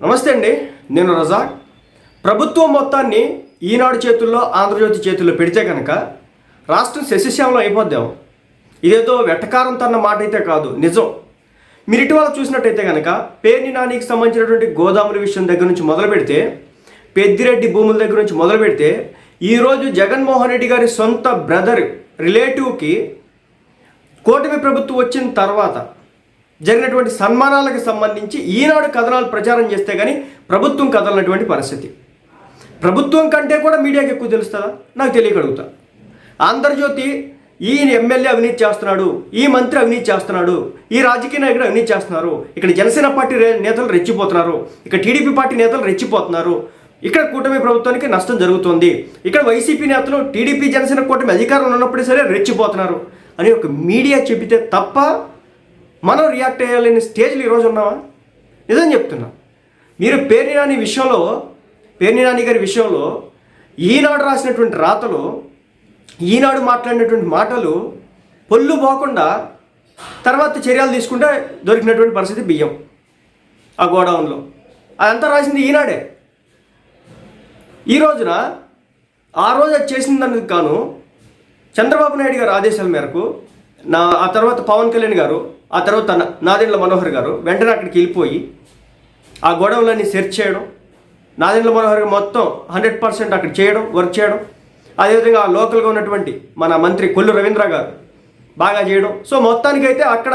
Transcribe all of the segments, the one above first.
నమస్తే అండి నేను రజాక్. ప్రభుత్వం మొత్తాన్ని ఈనాడు చేతుల్లో ఆంధ్రజ్యోతి చేతుల్లో పెడితే కనుక రాష్ట్రం శశిశ్యామలం అయిపోద్దాం. ఇదేదో వెటకారం తన్న మాట అయితే కాదు నిజం. మీరు ఇటీవల చూసినట్టయితే కనుక పేర్ని నానికి సంబంధించినటువంటి గోదాముల విషయం దగ్గర నుంచి మొదలు పెడితే పెద్దిరెడ్డి భూముల దగ్గర నుంచి మొదలు పెడితే ఈరోజు జగన్మోహన్ రెడ్డి గారి సొంత బ్రదర్ రిలేటివ్కి కూటమి ప్రభుత్వం వచ్చిన తర్వాత జరిగినటువంటి సన్మానాలకు సంబంధించి ఈనాడు కథనాలు ప్రచారం చేస్తే కానీ ప్రభుత్వం కదలనటువంటి పరిస్థితి. ప్రభుత్వం కంటే కూడా మీడియాకి ఎక్కువ తెలుస్తుందా? నాకు తెలియగలుగుతా ఆంధ్రజ్యోతి ఈ ఎమ్మెల్యే అవినీతి చేస్తున్నాడు ఈ మంత్రి అవినీతి చేస్తున్నాడు ఈ రాజకీయ నాయకుడు అవినీతి చేస్తున్నారు ఇక్కడ జనసేన పార్టీ నేతలు రెచ్చిపోతున్నారు ఇక్కడ టీడీపీ పార్టీ నేతలు రెచ్చిపోతున్నారు. ఇక్కడ కూటమి ప్రభుత్వానికి నష్టం జరుగుతుంది. ఇక్కడ వైసీపీ నేతలు టీడీపీ జనసేన కూటమి అధికారంలో ఉన్నప్పుడే సరే రెచ్చిపోతున్నారు అని ఒక మీడియా చెబితే తప్ప మనం రియాక్ట్ అయ్యాలని స్టేజ్లు ఈరోజు ఉన్నావా? నిజం చెప్తున్నా. మీరు పేర్నినాని విషయంలో పేర్నినాని గారి విషయంలో ఈనాడు రాసినటువంటి రాతలు ఈనాడు మాట్లాడినటువంటి మాటలు పొల్లు పోకుండా తర్వాత చర్యలు తీసుకుంటే దొరికినటువంటి పరిస్థితి బియ్యం ఆ గోడౌన్లో. అదంతా రాసింది ఈనాడే. ఈ రోజున ఆ రోజు అది చేసిందానికి గాను చంద్రబాబు నాయుడు గారు ఆదేశాల మేరకు నా ఆ తర్వాత పవన్ కళ్యాణ్ గారు ఆ తర్వాత నాదెండ్ల మనోహర్ గారు వెంటనే అక్కడికి వెళ్ళిపోయి ఆ గొడవలన్నీ సెర్చ్ చేయడం నాదెండ్ల మనోహర్ గారు మొత్తం హండ్రెడ్ పర్సెంట్ అక్కడ చేయడం వర్క్ చేయడం. అదేవిధంగా ఆ లోకల్గా ఉన్నటువంటి మన మంత్రి కొల్లు రవీంద్ర గారు బాగా చేయడం. సో మొత్తానికైతే అక్కడ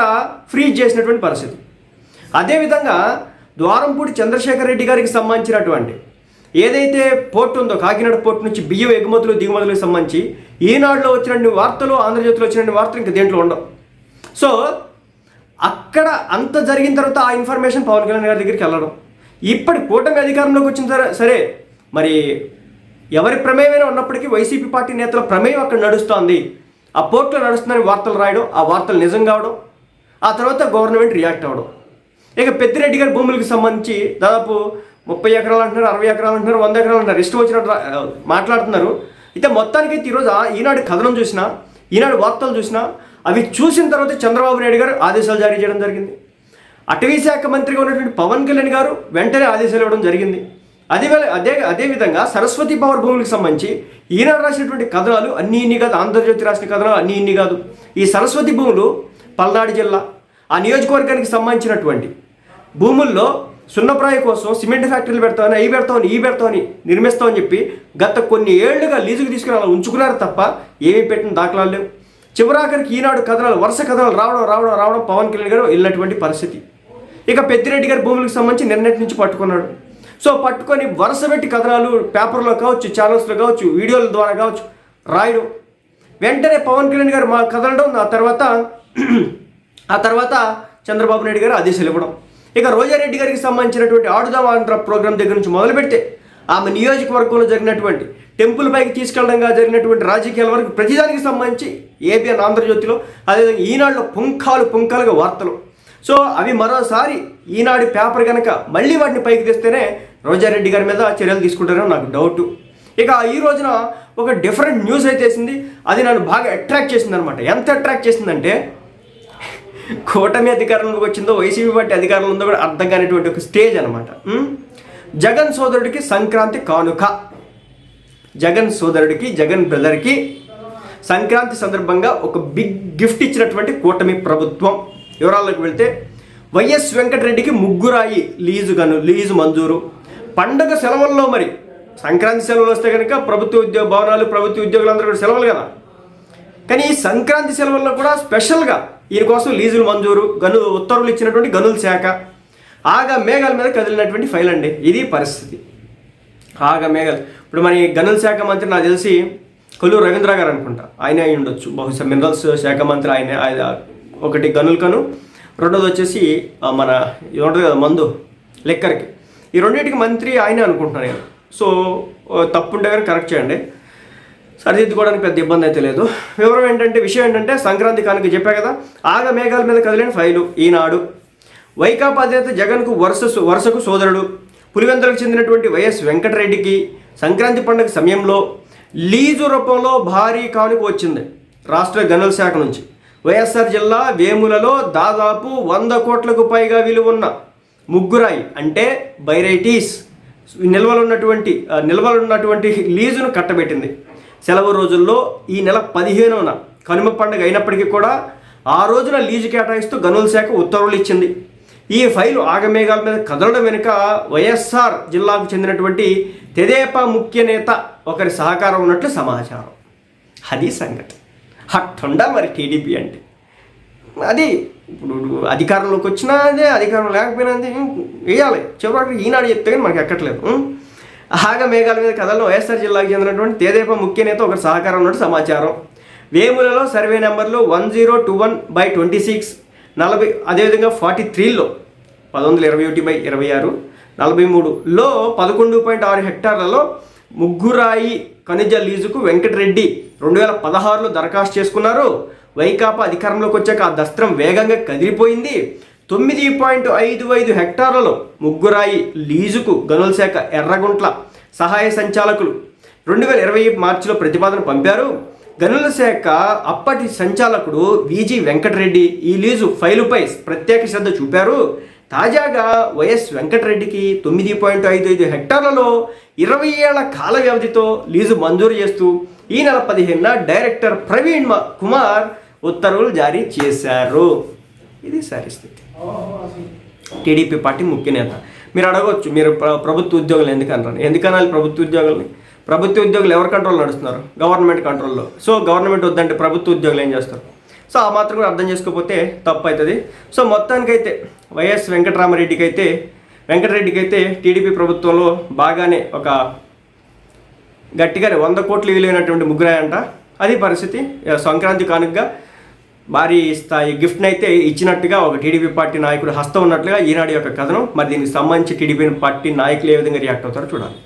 ఫ్రీజ్ చేసినటువంటి పరిస్థితి. అదేవిధంగా ద్వారంపూడి చంద్రశేఖర్ రెడ్డి గారికి సంబంధించినటువంటి ఏదైతే పోర్ట్ ఉందో కాకినాడ పోర్ట్ నుంచి బియ్యం ఎగుమతులు దిగుమతులకు సంబంధించి ఈనాడులో వచ్చినటువంటి వార్తలు ఆంధ్రజ్యోతిలో వచ్చినటువంటి వార్తలు ఇంకా దేంట్లో ఉండవు. సో అక్కడ అంత జరిగిన తర్వాత ఆ ఇన్ఫర్మేషన్ పవన్ కళ్యాణ్ గారి దగ్గరికి వెళ్ళడం. ఇప్పటి కూటమి అధికారంలోకి వచ్చిన సరే- సరే మరి ఎవరి ప్రమేయమైనా ఉన్నప్పటికీ వైసీపీ పార్టీ నేతల ప్రమేయం అక్కడ నడుస్తోంది. ఆ పోర్టులో నడుస్తుందని వార్తలు రాయడం ఆ వార్తలు నిజం కావడం ఆ తర్వాత గవర్నమెంట్ రియాక్ట్ అవ్వడం. ఇక పెద్దిరెడ్డి గారి భూములకు సంబంధించి దాదాపు ముప్పై ఎకరాలు అంటున్నారు అరవై ఎకరాలు అంటున్నారు వంద ఎకరాలు అంటున్నారు ఇష్టం వచ్చినట్టు మాట్లాడుతున్నారు. అయితే మొత్తానికి ఈరోజు ఈనాడు కథనం చూసినా ఈనాడు వార్తలు చూసినా అవి చూసిన తర్వాత చంద్రబాబు నాయుడు గారు ఆదేశాలు జారీ చేయడం జరిగింది. అటవీ శాఖ మంత్రిగా ఉన్నటువంటి పవన్ కళ్యాణ్ గారు వెంటనే ఆదేశాలు ఇవ్వడం జరిగింది. అదే అదే అదేవిధంగా సరస్వతి పవర్ భూములకు సంబంధించి ఈయన రాసినటువంటి కథనాలు అన్ని ఇన్ని కాదు ఆంధ్రజ్యోతి రాసిన కథనాలు అన్ని ఇన్ని కాదు. ఈ సరస్వతి భూములు పల్నాడు జిల్లా ఆ నియోజకవర్గానికి సంబంధించినటువంటి భూముల్లో సున్నప్రాయ కోసం సిమెంట్ ఫ్యాక్టరీలు పెడతామని అవి పెడతామని ఈ పెడతామని నిర్మిస్తామని చెప్పి గత కొన్ని ఏళ్ళుగా లీజుకు తీసుకుని అలా ఉంచుకున్నారు తప్ప ఏమీ పెట్టిన దాఖలాలు లేవు. చివరాఖరికి ఈనాడు కథనాలు వరుస కథనాలు రావడం రావడం రావడం పవన్ కళ్యాణ్ గారు వెళ్ళినటువంటి పరిస్థితి. ఇక పెద్దిరెడ్డి గారి భూములకు సంబంధించి నిన్నటి నుంచి పట్టుకున్నాడు. సో పట్టుకొని వరుస పెట్టి కథనాలు పేపర్లో కావచ్చు ఛానల్స్లో కావచ్చు వీడియోల ద్వారా కావచ్చు రాయడం. వెంటనే పవన్ కళ్యాణ్ గారు మా కదలడం ఆ తర్వాత ఆ తర్వాత చంద్రబాబు నాయుడు గారు ఆదేశాలు ఇవ్వడం. ఇక రోజారెడ్డి గారికి సంబంధించినటువంటి ఆడుదాం ఆంధ్ర ప్రోగ్రాం దగ్గర నుంచి మొదలు పెడితే ఆమె నియోజకవర్గంలో జరిగినటువంటి టెంపుల్ పైకి తీసుకెళ్ళడంగా జరిగినటువంటి రాజకీయాల వరకు ప్రతిదానికి సంబంధించి ఏబిఎన్ ఆంధ్రజ్యోతిలో అదేవిధంగా ఈనాడులో పుంఖాలు పుంఖాలుగా వార్తలు. సో అవి మరోసారి ఈనాడు పేపర్ కనుక మళ్ళీ వాటిని పైకి తెస్తేనే రోజారెడ్డి గారి మీద చర్యలు తీసుకుంటారని నాకు డౌట్. ఇక ఈ రోజున ఒక డిఫరెంట్ న్యూస్ అయితే వేసింది. అది నన్ను బాగా అట్రాక్ట్ చేసింది అనమాట ఎంత అట్రాక్ట్ చేసిందంటే కూటమి అధికారంలోకి వచ్చిందో వైసీపీ పార్టీ అధికారంలో ఉందో కూడా అర్థం కానిటువంటి ఒక స్టేజ్ అనమాట జగన్ సోదరుడికి సంక్రాంతి కానుక. జగన్ సోదరుడికి జగన్ బ్రదర్కి సంక్రాంతి సందర్భంగా ఒక బిగ్ గిఫ్ట్ ఇచ్చినటువంటి కూటమి ప్రభుత్వం. వివరాల్లోకి వెళ్తే వైఎస్ వెంకటరెడ్డికి ముగ్గురాయి లీజు గను లీజు మంజూరు. పండగ సెలవుల్లో మరి సంక్రాంతి సెలవులు వస్తే కనుక ప్రభుత్వ ఉద్యోగ భవనాలు ప్రభుత్వ ఉద్యోగులందరూ కూడా సెలవులు కదా. కానీ ఈ సంక్రాంతి సెలవుల్లో కూడా స్పెషల్గా ఈయన కోసం లీజులు మంజూరు గను ఉత్తర్వులు ఇచ్చినటువంటి గనుల శాఖ. ఆగా మేఘాల మీద కదిలినటువంటి ఫైల్ అండి. ఇది పరిస్థితి. ఆగా మేఘాలు. ఇప్పుడు మరి గనుల శాఖ మంత్రి నాకు తెలిసి కొల్లూరు రవీంద్ర గారు అనుకుంటా. ఆయనే అయి ఉండొచ్చు. బహుశా మినరల్స్ శాఖ మంత్రి ఆయన. ఆయన ఒకటి గనుల కను రెండోది వచ్చేసి మన ఉంటుంది కదా మందు లెక్కర్కి. ఈ రెండింటికి మంత్రి ఆయనే అనుకుంటున్నాను నేను. సో ఓ, తప్పుంటే కానీ కరెక్ట్ చేయండి. సరిదిద్దుకోవడానికి పెద్ద ఇబ్బంది అయితే లేదు. వివరం ఏంటంటే విషయం ఏంటంటే సంక్రాంతి కానుక చెప్పా కదా ఆగ మేఘాల మీద కదిలిన ఫైలు ఈనాడు వైకాపా అధినేత జగన్కు వరుస వరుసకు సోదరుడు. పులివెందులకు చెందినటువంటి వైఎస్ వెంకటరెడ్డికి సంక్రాంతి పండుగ సమయంలో లీజు రూపంలో భారీ కానుక వచ్చింది రాష్ట్ర గనుల శాఖ నుంచి. వైఎస్ఆర్ జిల్లా వేములలో దాదాపు వంద కోట్లకు పైగా విలువ ఉన్న ముగ్గురాయి అంటే బైరైటీస్ నిల్వలు ఉన్నటువంటి ఆ, నిల్వలు ఉన్నటువంటి లీజును కట్టబెట్టింది. సెలవు రోజుల్లో ఈ నెల పదిహేనున కనుమ పండుగ అయినప్పటికీ కూడా ఆ రోజున లీజు కేటాయిస్తూ గనుల శాఖ ఉత్తర్వులు ఇచ్చింది. ఈ ఫైలు ఆగమేఘాల మీద కదలడం వెనుక వైఎస్ఆర్ జిల్లాకు చెందినటువంటి తెదేపా ముఖ్య నేత ఒకరి సహకారం ఉన్నట్లు సమాచారం. అది సంగతి. అట్టుండా మరి టీడీపీ అంటే. అది ఇప్పుడు అధికారంలోకి వచ్చినా అదే అధికారం లేకపోయినా అదే వేయాలి. చివరికి ఈనాడు చెప్తే కానీ మనకి ఎక్కట్లేదు. ఆగమేఘాల ఆగ మేఘాల మీద కథలో వైఎస్ఆర్ జిల్లాకు చెందినటువంటి తేదేపా ముఖ్య నేత ఒక సహకారం ఉన్నట్టు సమాచారం. వేములలో సర్వే నెంబర్లు one zero two one by twenty six నలభై అదేవిధంగా ఫార్టీ త్రీలో పంతొమ్మిది వందల ఇరవై ఒకటి బై ఇరవై ఆరు. నలభై మూడులో పదకొండు పాయింట్ ఆరు హెక్టార్లలో ముగ్గురాయి ఖనిజ లీజుకు వెంకటరెడ్డి రెండు వేల పదహారులో దరఖాస్తు చేసుకున్నారు. వైకాపా అధికారంలోకి వచ్చాక ఆ దస్త్రం వేగంగా కదిలిపోయింది. తొమ్మిది పాయింట్ ఐదు ఐదు హెక్టార్లలో ముగ్గురాయి లీజుకు గనుల శాఖ ఎర్రగుంట్ల సహాయ సంచాలకులు రెండు వేల ఇరవై మార్చిలో ప్రతిపాదన పంపారు. గనుల శాఖ అప్పటి సంచాలకుడు విజి వెంకటరెడ్డి ఈ లీజు ఫైలుపై ప్రత్యేక శ్రద్ధ చూపారు. తాజాగా వైఎస్ వెంకటరెడ్డికి తొమ్మిది పాయింట్ ఐదు ఐదు హెక్టార్లలో ఇరవై ఏళ్ళ కాల వ్యవధితో లీజు మంజూరు చేస్తూ ఈ నెల పదిహేనున డైరెక్టర్ ప్రవీణ్ కుమార్ ఉత్తర్వులు జారీ చేశారు. ఇది సరిస్థితి టీడీపీ పార్టీ ముఖ్య నేత. మీరు అడగవచ్చు మీరు ప్రభుత్వ ఉద్యోగులు ఎందుకు ఎందుకనాలి ప్రభుత్వ ఉద్యోగుల్ని? ప్రభుత్వ ఉద్యోగులు ఎవరి కంట్రోల్ నడుస్తున్నారు? గవర్నమెంట్ కంట్రోల్లో సో గవర్నమెంట్ వద్దంటే ప్రభుత్వ ఉద్యోగులు ఏం చేస్తారు? సో ఆ మాత్రం కూడా అర్థం చేసుకోకపోతే తప్పు అవుతుంది సో మొత్తానికైతే వైఎస్ వెంకటరామరెడ్డికి అయితే వెంకటరెడ్డికి అయితే టీడీపీ ప్రభుత్వంలో బాగానే ఒక గట్టిగానే వంద కోట్లు విలువైనటువంటి ముగ్గురాయంట. అది పరిస్థితి. సంక్రాంతి కానుకగా భారీ స్థాయి గిఫ్ట్ని అయితే ఇచ్చినట్టుగా ఒక టీడీపీ పార్టీ నాయకుడు హస్తం ఉన్నట్లుగా ఈనాడు యొక్క కథనం. మరి దీనికి సంబంధించి టీడీపీ పార్టీ నాయకులు ఏ విధంగా రియాక్ట్ అవుతారో చూడాలి.